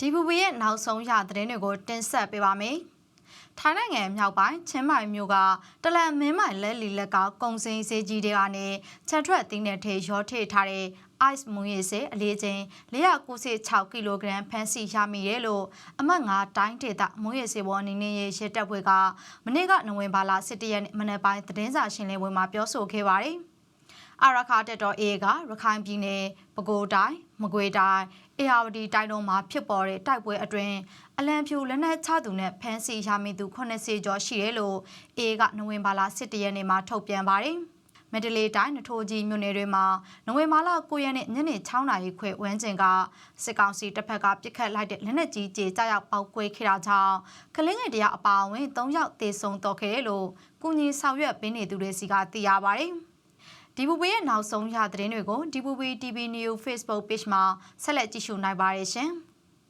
ဒီဘူဘီရဲ့နောက်ဆုံးရသတင်းတွေကိုတင်ဆက်ပေးပါမယ်။ထိုင်းနိုင်ငံမြောက်ပိုင်းချင်းမိုင်မြို့ကတလန်မင်းမိုင်လက်လီလက်ကကုံစင်းစေးကြီးတွေကနေချက်ထွက်သင်းတဲ့ထေရောထေထားတဲ့ ice မွန်ရည်စေအလေးချင်း496ကီလိုဂရမ်ဖမ်းဆီးရမိတယ်လို့အမှတ်9တိုင်းဒေသမွန်ရည်စေဘောအနေနဲ့ရရှစ်တပ်ဖွဲ့ကမနေ့ကနိုဝင်ဘာလ17ရက်နေ့မနက်ပိုင်းသတင်းစာရှင်းလင်းပွဲမှာပြောဆိုခဲ့ပါတယ်။ အာရခါတက်တော်အေကရခိုင်ပြည်နယ်ပဲခူးတိုင်းမကွေးတိုင်းအေရဝတီတိုင်းတို့မှာဖြစ်ပေါ်တဲ့တိုက်ပွဲအတွင်းအလံဖြူလက်နက်ချသူနဲ့ဖမ်းဆီးရမိသူ80ကျော်ရှိတယ်လို့အေကနိုဝင်ဘာလ17ရက်နေ့မှာထုတ်ပြန်ပါတယ်။မက်ဒလေးတိုင်းနထိုးကြီးမြို့နယ်တွေမှာနိုဝင်ဘာလ9ရက်နေ့ညနေ6နာရီခွဲဝန်းကျင်ကစစ်ကောင်စီတပ်ဖက်ကပစ်ခတ်လိုက်တဲ့လက်နက်ကြီးကြေကြောက်ပောက်ကွဲခဲ့တာကြောင့်ကလင်းငယ်တရအပါအဝင်3ယောက်သေဆုံးတော့ခဲ့တယ်လို့ကုညီဆောင်ရွက်ပေးနေသူတွေစီကသိရပါတယ်။ ဒီဘူဘေရဲ့နောက်ဆုံးရသတင်းတွေကိုဒီဘူဘေ TV News Facebook Page မှာဆက်လက်ကြည့်ရှုနိုင်ပါတယ်ရှင်။